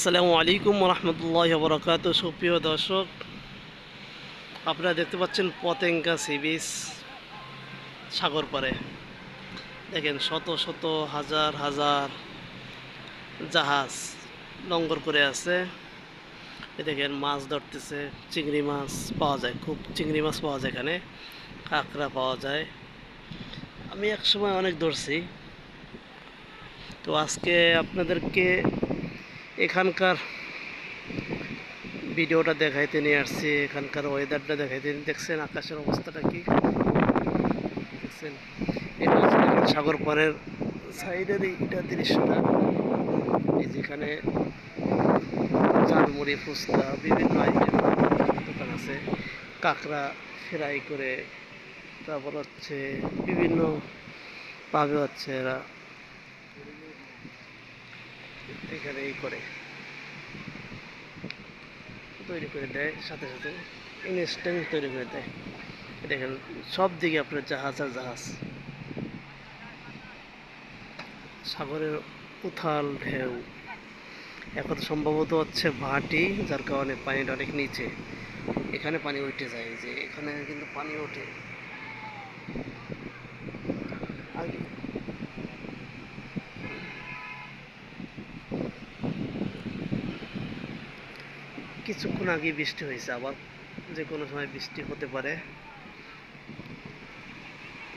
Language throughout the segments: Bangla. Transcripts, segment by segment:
আসসালামু আলাইকুম রহমতুল্লাহ বরকাত সুপ্রিয় দর্শক, আপনারা দেখতে পাচ্ছেন পতেঙ্গা সি বিচ সাগর পারে দেখেন শত শত হাজার হাজার জাহাজ লঙ্গর করে আছে। দেখেন মাছ ধরতেছে, চিংড়ি মাছ পাওয়া যায়, খুব চিংড়ি মাছ পাওয়া যায় এখানে, কাঁকড়া পাওয়া যায়। আমি এক সময় অনেক ধরছি। তো আজকে আপনাদেরকে এখানকার ভিডিওটা দেখাইতে নিয়ে আসছি, এখানকার ওয়েদারটা দেখাইতে দেখছেন আকাশের অবস্থাটা কি? দেখছেন? এটা সাগর পাড়ের সাইডের এইটা দৃশ্যটা। যেখানে চালমুড়ি ফুচকা, বিভিন্ন আইটেম দোকান আছে। কাঁকড়া ফ্রাই করে, তারপর হচ্ছে বিভিন্ন ভাবে হচ্ছে এরা। এখানে এই করে। তৈরি করে দেয়, সাথে সাথে ইনস্ট্যান্ট তৈরি করে দেয়। দেখেন, সব দিকে আপনার জাহাজ আর জাহাজ। সাগরের উথাল ঢেউ। এখন সম্ভবত হচ্ছে ভাটি যার কারণে পানিটা অনেক নিচে। এখানে পানি উঠে যায় যে এখানে কিন্তু পানি ওঠে। কিছুক্ষণ আগে বৃষ্টি হয়েছে, আবার যে কোনো সময় বৃষ্টি হতে পারে।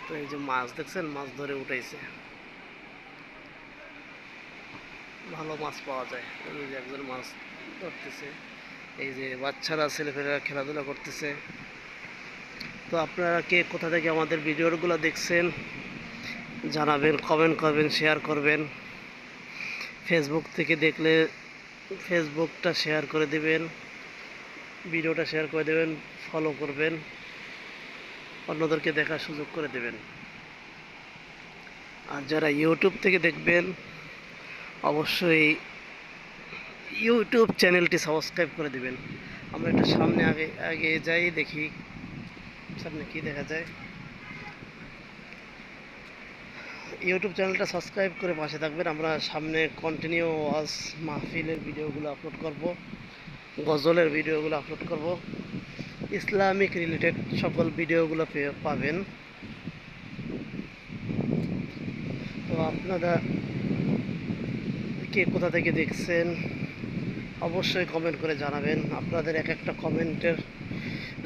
তো এই যে মাছ দেখছেন, মাছ ধরে উঠাইছে। ভালো মাছ পাওয়া যায়। এই যে একজন মাছ ধরতেছে। এই যে বাচ্চারা, ছেলেপেলেরা খেলাধুলা করতেছে। তো আপনারা কে কোথা থেকে আমাদের ভিডিওগুলো দেখছেন, জানাবেন কমেন্ট করবেন শেয়ার করবেন। ফেসবুক থেকে দেখলে ফেসবুকটা শেয়ার করে দেবেন, ভিডিওটা শেয়ার করে দেবেন ফলো করবেন, অন্যদেরকে দেখার সুযোগ করে দেবেন। আর যারা ইউটিউব থেকে দেখবেন, অবশ্যই ইউটিউব চ্যানেলটি সাবস্ক্রাইব করে দেবেন। আমরা একটু সামনে আগে আগে যাই, দেখি সামনে কি দেখা যায়। ইউটিউব চ্যানেলটা সাবস্ক্রাইব করে পাশে থাকবেন। আমরা সামনে কন্টিনিউ ওয়াজ মাহফিলের ভিডিওগুলো আপলোড করব, গজলের ভিডিওগুলো আপলোড করব। ইসলামিক রিলেটেড সকল ভিডিওগুলো পাবেন। তো আপনারা কে কোথা থেকে দেখছেন, অবশ্যই কমেন্ট করে জানাবেন। আপনাদের এক একটা কমেন্টের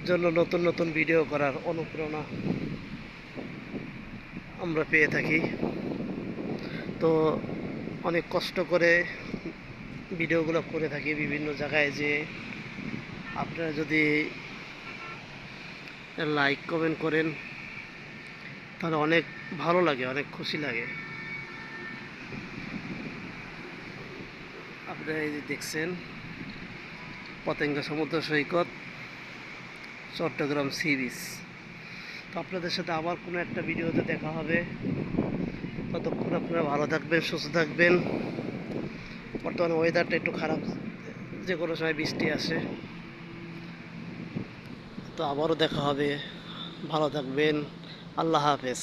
জন্য নতুন নতুন ভিডিও করার অনুপ্রেরণা আমরা পেয়ে থাকি। তো অনেক কষ্ট করে ভিডিওগুলো করে থাকি বিভিন্ন জায়গায় যে আপনারা যদি লাইক, কমেন্ট করেন, তাহলে অনেক ভালো লাগে, অনেক খুশি লাগে। আপনারা এই যে দেখছেন, পতেঙ্গা সমুদ্র সৈকত, চট্টগ্রাম সি বিচ। আপনাদের সাথে আবার কোনো একটা ভিডিওতে দেখা হবে। ততক্ষণ আপনারা ভালো থাকবেন, সুস্থ থাকবেন। বর্তমানে ওয়েদারটা একটু খারাপ, যে কোনো সময় বৃষ্টি আসে। তো আবারও দেখা হবে। ভালো থাকবেন। আল্লাহ হাফেজ।